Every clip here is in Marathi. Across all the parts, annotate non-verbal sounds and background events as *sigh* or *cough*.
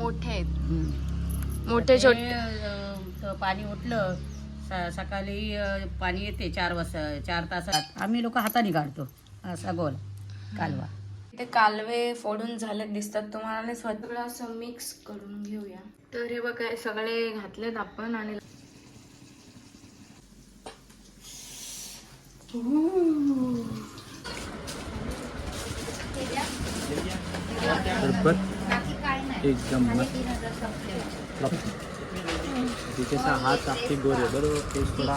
मोठे आहेत. मोठे ते, छोटे. अं, पाणी उठलं स- सकाळी अं, पाणी येते चार वाजता चार तासात. आम्ही लोक हाताने काढतो असा गोल कालवा. ते कालवे फोडून झाले दिसतात तुम्हाला आणि स्वतः सगळं असं मिक्स करून घेऊया. तर हे बघा हे सगळे घातलेत आपण आणि बरोबर एकदम मस्त. सा हाथ आपके गोरे बरोबर? फेस थोड़ा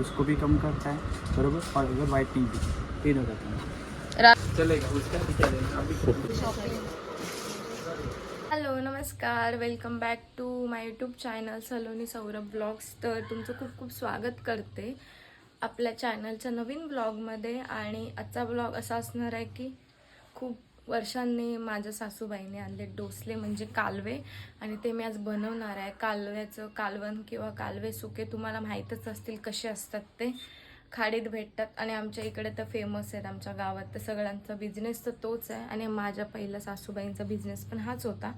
उसको भी कम करता है बरोबर? और अगर वाइटनिंग भी तीन हो जाता है रा- चलेगा उसका भी चलेगा अभी हॅलो नमस्कार. Welcome back to my YouTube channel Saloni Saurabh blogs तर तुमचं खूप खूप स्वागत करते आपल्या चॅनलच्या नवीन ब्लॉगमध्ये आणि आजचा ब्लॉग असा असणार आहे की खूप वर्षांनी माझ्या सासूबाईने आणले डोसले म्हणजे कालवे. आणि ते मी आज बनवणार आहे. कालव्याचं कालवण किंवा कालवे सुके तुम्हाला माहीतच असतील कसे असतात ते. खाडीत भेटतात आणि आमच्या इकडे तर फेमस आहेत आमच्या गावात. तर सगळ्यांचा बिझनेस तर तोच आहे. आणि माझ्या पहिल्या सासूबाईंचा बिझनेस पण हाच होता.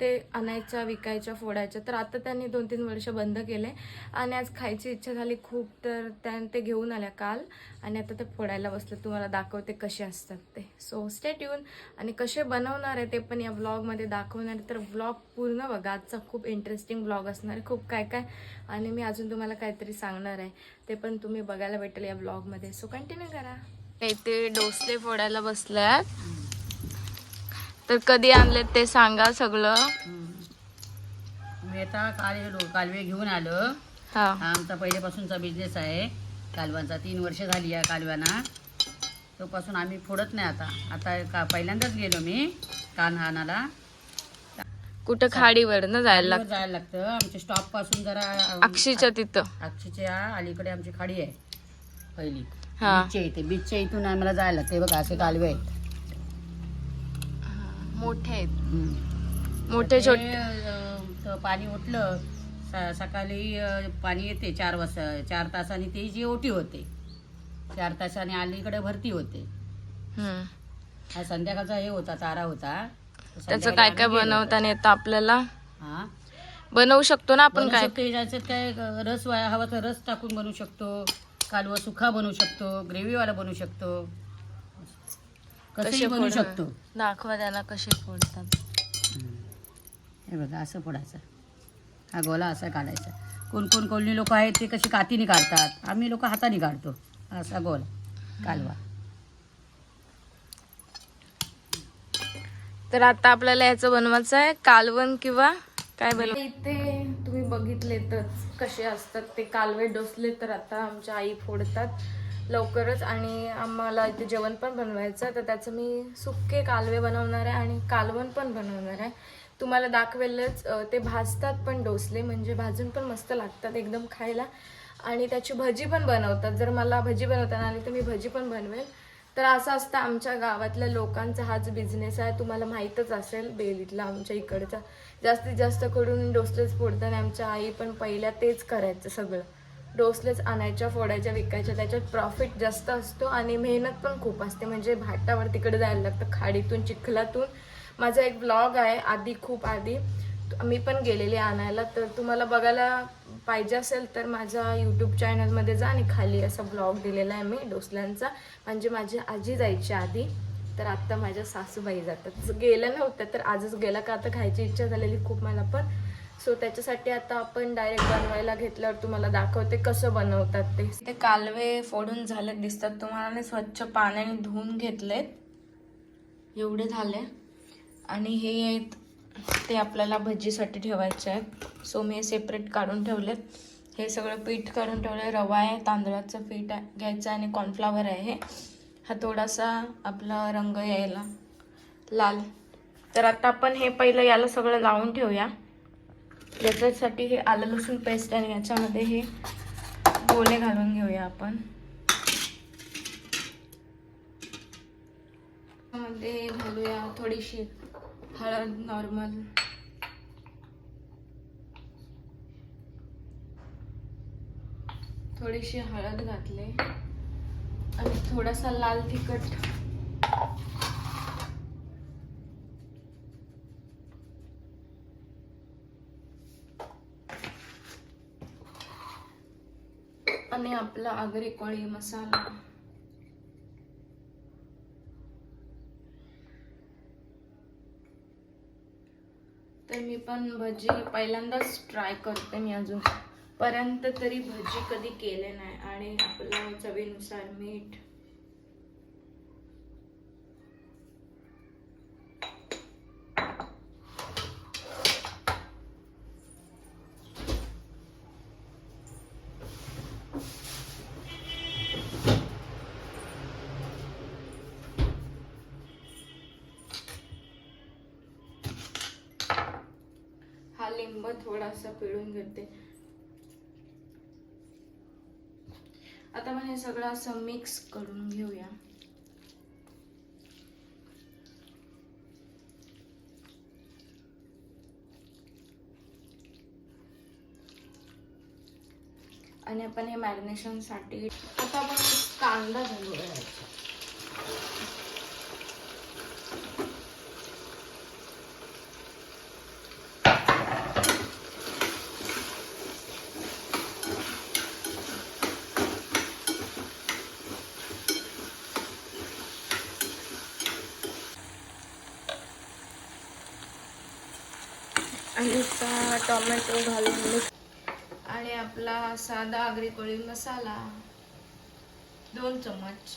ते आणायच्या विकायच्या फोडायच्या. तर आता त्यांनी दोन तीन वर्ष बंद केले आणि आज खायची इच्छा झाली खूप. तर त्या ते घेऊन आल्या काल आणि आता ते फोडायला बसले. तुम्हाला दाखवते कसे असतात ते. सो स्टेट येऊन आणि कसे बनवणार आहे ते पण या ब्लॉगमध्ये दाखवणार आहे. तर ब्लॉग पूर्ण बघा. आजचा खूप इंटरेस्टिंग ब्लॉग असणार आहे. खूप काय काय. आणि मी अजून तुम्हाला काहीतरी सांगणार आहे. ते पण तुम्ही बघायला भेटेल या ब्लॉगमध्ये सो कंटिन्यू करा. इथे डोसले फोडायला बसल्यात. तर कधी आणलेत ते सांगा सगळं. मी आता काल कालवे घेऊन आलो. हा. हा आमचा पहिल्यापासूनचा बिझनेस आहे. कालवांचा तीन वर्ष झाली या कालव्यांना. तोपासून आम्ही फोडत नाही आता. आता का पहिल्यांदाच गेलो मी कान आणायला कुठं खाडीवर ना जायला खाडीवर जायला लागतं. आमच्या स्टॉपपासून जरा लागतं अक्षीच्या तिथं. अक्षीच्या अलीकडे आमची खाडी आहे पहिली. हा. बीचच्या इथे. बीचच्या इथून आम्हाला जायला लागतं. बघा असे कालवे आहेत. मोठे आहेत. मोठे ते, छोटे अं, पाणी उठलं स- सकाळी अं, पाणी येते चार वाजता चार तासांनी ती जी ओटी होते. चार तासाने अलीकडे भरती होते. हम्म. हा संध्याकाळचा हे होता तारा होता. त्याचं काय काय बनवता येतं आपल्याला. हा? बनवू शकतो ना आपण काय? शकतो याच्यात काय अं, रस वाया हवा तर रस टाकून बनवू शकतो. कालवा सुखा बनवू शकतो ग्रेव्हीवाला बनवू शकतो. कसंही बनवू? शकतो. दाखवा त्याला कसे फोडतात. हे बघा असं फोडायचं. हा गोला असा काढायचा. कोण कोण कोणी लोक आहेत ते कशी कातीने काढतात? आम्ही लोक हाताने काढतो. असा गोल. कालवा. तर आता आपल्याला याचं बनवायचं आहे कालवण किंवा काय बनव इथे तुम्ही बघितलेतच कसे असतात ते कालवे डोसले तर आता आमच्या आई फोडतात. लवकरच आणि आम्हाला इथे जेवण पण बनवायचं आहे. तर त्याचं मी सुक्के कालवे बनवणार आहे आणि कालवण पण बनवणार आहे. तुम्हाला दाखवेलच ते भाजतात पण डोसले म्हणजे भाजून पण मस्त लागतात एकदम खायला. आणि त्याची भजी पण बनवतात. जर मला भजी बनवताना आली तर मी भजी पण बनवेल. तर असं असतं आमच्या गावातल्या लोकांचा हाच बिझनेस आहे. तुम्हाला माहीतच असेल बेलीतला आमच्या इकडचा. जास्तीत जास्त करून डोसलेच फोडतात आणि आमच्या आई पण पहिल्या तेच करायचं सगळं. डोसलेच आणायच्या फोडायच्या विकायच्या त्याच्यात प्रॉफिट जास्त असतो आणि मेहनत पण खूप असते. म्हणजे भाटावर तिकडे जायला लागतं खाडीतून चिखलातून. माझा एक ब्लॉग आहे आधी खूप आधी. मी पण गेलेले आणायला. तर तुम्हाला बघायला पाहिजे असेल तर माझ्या यूट्यूब चॅनलमध्ये जा आणि खाली असा ब्लॉग दिलेला आहे मी डोसल्यांचा. म्हणजे माझी आजी जायची आधी. तर आत्ता माझ्या सासूबाई जातात. ज- गेल्या नव्हत्या तर आजच गेला का आता खायची इच्छा झालेली खूप मला पण. सो त्याच्यासाठी आता आपण डायरेक्ट बनवायला घेतल्यावर तुम्हाला दाखवते कसं बनवतात ते. ते कालवे फोडून झाले दिसतात तुम्हाला. स्वच्छ पाण्याने धुवून घेतलेत. एवढे झाले. आणि हे आहेत ते आपल्याला भजीसाठी ठेवायचे आहेत. सो मी हे सेपरेट काढून ठेवलेत. हे सगळं पीठ काढून ठेवलं रवा आहे तांदळाचं पीठ आहे घ्यायचं आणि कॉर्नफ्लॉवर आहे. हा थोडासा आपला रंग यायला लाल. तर आता आपण हे पहिलं याला सगळं लावून ठेवूया. याच्यासाठी हे आलं लसूण पेस्ट आणि याच्यामध्ये हे गोले घालून घेऊया आपण. मध्ये घालूया थोडीशी हळद नॉर्मल थोडीशी हळद घातले. आणि थोडासा लाल तिखट. आणि आपला आगरी कोळी मसाला. तर मी पण भजी पहिल्यांदाच ट्राय करते मी अजून. पर्यंत तरी भजी कधी केले नाही. आणि आपलं चवीनुसार मीठ हा लिंब थोडासा पिळून घेते. आता आपण हे सगळं असं मिक्स करून घेऊया. आणि आपण हे मॅरिनेशनसाठी आता आपण कांदा घालूया याच्यात. आणि असा टोमॅटो घालून आणि आपला साधा आगरी कोळी मसाला दोन चम्मच.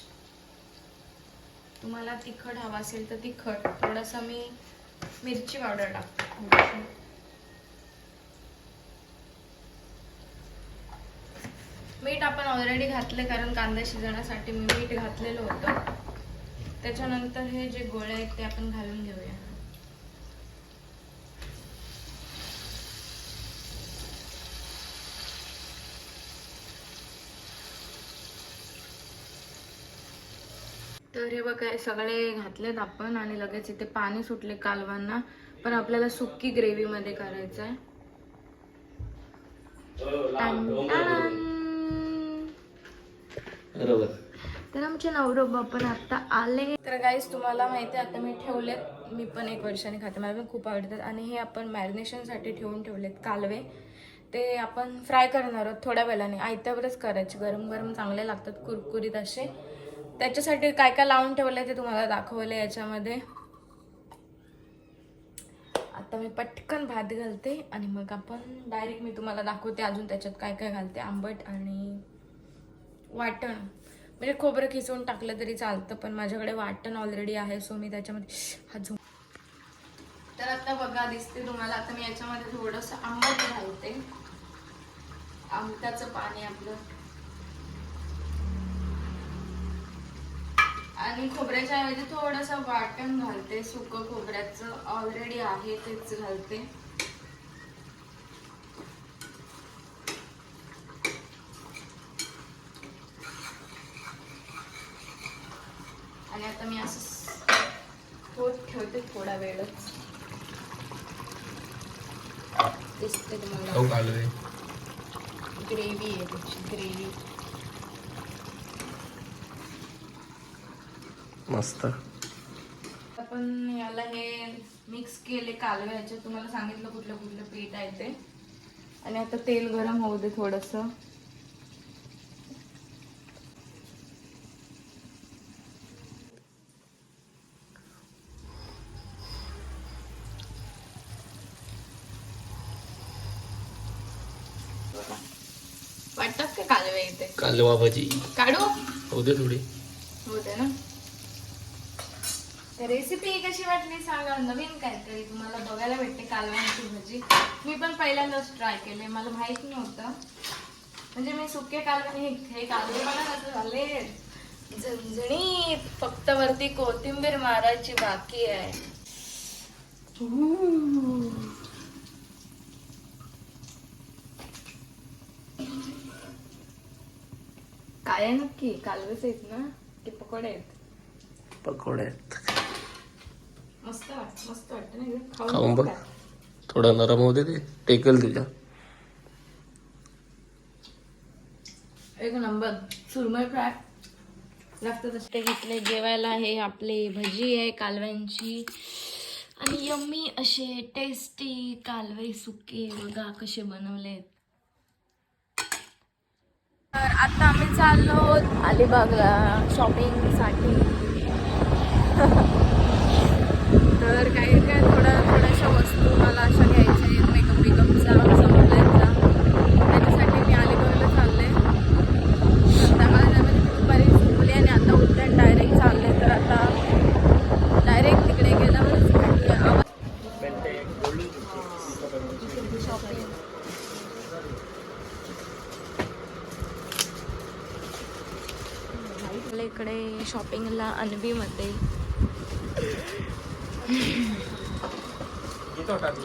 तुम्हाला तिखट हवा असेल तर तिखट. थोडासा मी मिरची पावडर टाकते. मीठ आपण ऑलरेडी घातले कारण कांदा शिजवण्यासाठी मी मीठ घातलेलं होतं. त्याच्यानंतर हे जे गोळे आहेत ते आपण घालून घेऊया. तर हे बघा सगळे घातलेत आपण आणि लगेच इथे पाणी सुटले कालवांना. पण आपल्याला सुक्की ग्रेव्ही मध्ये करायचं आहे बरोबर. तर आमचे नवरोबा पण आता आले. तर गाईस तुम्हाला माहिती आहे आता मी ठेवलेत. मी पण एक वर्षाने खाते मला पण खूप आवडतात. आणि हे आपण मॅरिनेशनसाठी ठेवून ठेवलेत कालवे. ते आपण फ्राय करणार आहोत थोड्या वेळाने. आयत्यावरच करायचे. गरम गरम चांगले लागतात कुरकुरीत असे. त्याच्यासाठी काय काय लावून ठेवलं आहे ते तुम्हाला दाखवलं याच्यामध्ये? आता मी पटकन भात घालते आणि मग आपण डायरेक्ट मी तुम्हाला दाखवते अजून त्याच्यात काय काय घालते आंबट आणि वाटण. म्हणजे खोबरं खिचून टाकलं तरी चालतं पण माझ्याकडे वाटण ऑलरेडी आहे सो मी त्याच्यामध्ये हा झोप तर आता बघा दिसते तुम्हाला आता मी याच्यामध्ये थोडंसं आंबट घालते. आमटाचं पाणी आपलं. आणि खोबऱ्याच्या ऐवजी थोडंसं वाटण घालते. सुकं खोबऱ्याचं ऑलरेडी आहे तेच घालते. आणि आता मी असं होत ठेवते थोडा वेळच. दिसते तुम्हाला? ग्रेव्ही आहे त्याची ग्रेव्ही मस्त. आपण याला हे मिक्स केले कालवे ह्याच्यात तुम्हाला सांगितलं कुठलं कुठलं पीठ आहे ते. आणि आता तेल गरम होऊ दे थोडंसं. वाटतात का कालवे इथे? कालवा भाजी. काढू? होऊ दे थोडी. होते ना. रेसिपी कशी वाटली सांगा. नवीन काहीतरी तुम्हाला बघायला भेटते कालवांची भजी. मी पण पहिल्यांदाच ट्राय केले. मला माहीत नव्हतं. म्हणजे मी सुके कालवण हे कालवे मला कसं झाले. झणझणीत फक्त वरती कोथिंबीर मारायची बाकी आहे. काय नक्की? कालवेच आहेत ना? की पकोडे आहेत? पकोडे आहेत मस्त वाट मस्त वाटतं ना एकदम खाऊन बघ. थोडा नरम होऊ दे ते. टेकल तुझ्या एक नंबर. सुरमई फ्राय. लागतं तसं ते घेतले जेवायला हे आपले भजी आहे कालव्यांची. आणि यम्मी असे टेस्टी कालवे सुके बघा कसे बनवलेत. तर आता आम्ही चाललो अलिबागला शॉपिंगसाठी तर काही काय थोड्या थोड्याशा वस्तू मला अशा घ्यायच्या आहेत मेकअप बिकअपचा संपल्याचा त्याच्यासाठी मी अलिबागला चालले संध्याकाळी त्यामध्ये मी दुपारी झोपली आणि आता उठल्या डायरेक्ट चालले तर आता डायरेक्ट तिकडे गेल्यावरच भेटूया आवाज शॉपिंग आपल्या इकडे शॉपिंगला अनबीमध्ये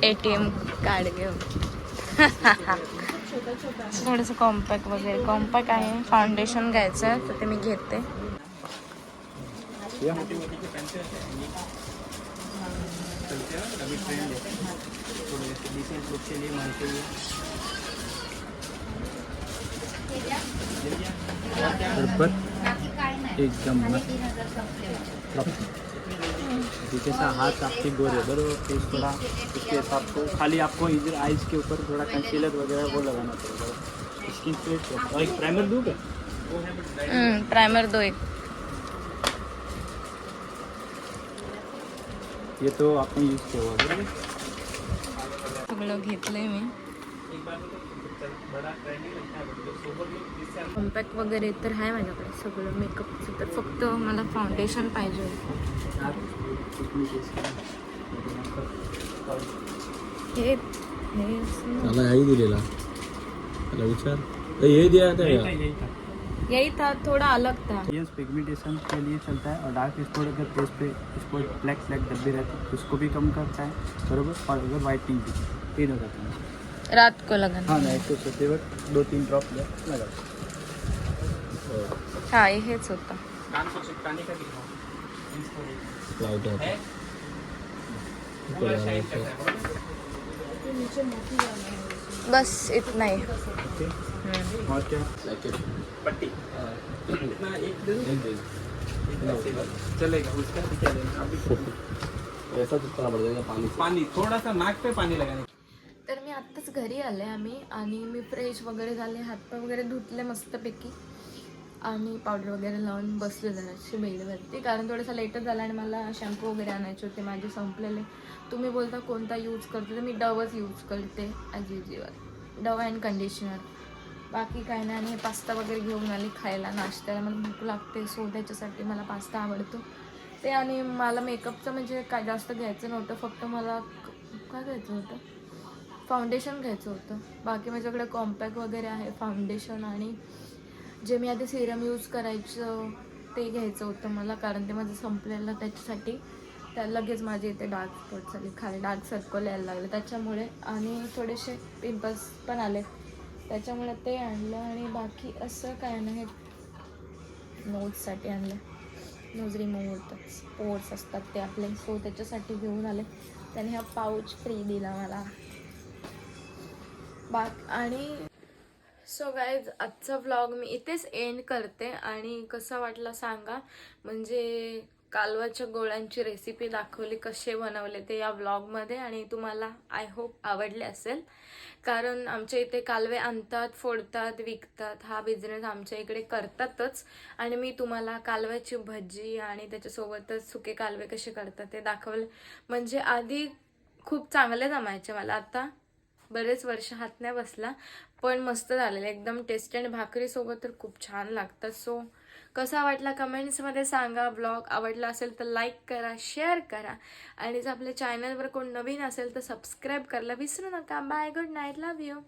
ए टी एम कार्ड घेऊन. थोडंसं कॉम्पॅक्ट वगैरे. कॉम्पॅक्ट आहे. फाउंडेशन घ्यायचं आहे तर ते मी घेते. एकदम सा हाथ आपके गोरे बरोबर? फेस थोड़ा इसके हिसाब को खाली आपको इधर आइज के ऊपर थोड़ा कंसीलर वगैरह वो लगाना पड़ेगा। स्किन पे। और एक प्राइमर दूँ क्या? प्रायमर दो एक। ये तो आपने यूज़ किया हुआ बरोबर? सगळं घेतलंय मी कॉम्पॅक्ट वगैरे तर आहे माझ्याकडे. सगळं मेकअपचं तर फक्त मला फाउंडेशन पाहिजे हे हे असं- दिलेला. त्याला विचार. द्या था, यही था यही था थोड़ा अलग था. ये पिगमेंटेशन के लिए चलता है और डार्क स्पॉट अगर फेस पे स्पॉट ब्लैक ब्लैक धब्बे रहते हैं उसको भी कम करता है बरबर? और अगर वाइटनिंग भी तीन हो जाता है। रात को लगाना। हाँ नाइट को सोते वक्त दो तीन ड्रॉप लगा। हा हेच होतं। कान को चिपकाने का दिखाओ। लावतो आता. बस। इतना ही। और क्या? पट्टी। चलेगा उसका भी क्या देना अभी *laughs* ऐसा चिपकाना पड़ेगा पानी से। पानी थोड़ा सा नाक पे पानी लगाने। तर मी आत्ताच घरी आले आम्ही आणि मी फ्रेश वगैरे झाले हातपाय वगैरे धुतले मस्तपैकी. आणि पावडर वगैरे लावून बसले जराशी बेडवरती कारण थोडंसं लेटच झालं आणि मला शॅम्पू वगैरे आणायचे होते माझे संपलेले. तुम्ही बोलता कोणता यूज करते? तर मी डवच यूज करते ॲज डव अँड कंडिशनर बाकी काय नाही आणि हे पास्ता वगैरे घेऊन आले खायला नाश्त्याला. मला भूक लागते सो त्याच्यासाठी मला पास्ता आवडतो. ते आणि मला मेकअपचं म्हणजे काय जास्त घ्यायचं नव्हतं फक्त मला काय घ्यायचं होतं? फाउंडेशन घ्यायचं होतं. बाकी माझ्याकडे कॉम्पॅक्ट वगैरे आहे फाउंडेशन आणि जे मी आधी सिरम यूज करायचं ते घ्यायचं होतं मला कारण ते माझं संपलेलं त्याच्यासाठी. त्या लगेच माझे इथे डार्क स्पॉट्स आले खाली डार्क सर्कल यायला लागले. त्याच्यामुळे आणि थोडेसे पिंपल्स पण आले. त्याच्यामुळे ते आणलं आणि बाकी असं काय नाही नोजसाठी आणलं. नोज रिमूव्ह होतात. स्पोर्ट्स असतात ते आपले. सो त्याच्यासाठी घेऊन आले. त्याने हा पाऊच फ्री दिला मला. बाक आणि सो गाईज आजचा व्लॉग मी इथेच एंड करते आणि कसा वाटला सांगा. म्हणजे कालवाच्या गोळ्यांची रेसिपी दाखवली कसे बनवले ते या व्लॉगमध्ये आणि तुम्हाला आय होप आवडले असेल. कारण आमच्या इथे कालवे आणतात फोडतात विकतात. हा बिझनेस आमच्या इकडे करतातच. आणि मी तुम्हाला कालव्याची भजी आणि त्याच्यासोबतच सुके कालवे कसे करतात ते दाखवले. म्हणजे आधी खूप चांगले जमायचे मला आता. बरेच वर्ष हात नाही बसला पण मस्त झालेलं. एकदम टेस्ट आणि भाकरीसोबत तर खूप छान लागतात. सो कसा वाटला कमेंट्समध्ये सांगा. ब्लॉग आवडला असेल तर लाईक करा शेअर करा. आणि जर आपल्या चॅनलवर कोण नवीन असेल तर सबस्क्राईब करायला विसरू नका. Bye good night love you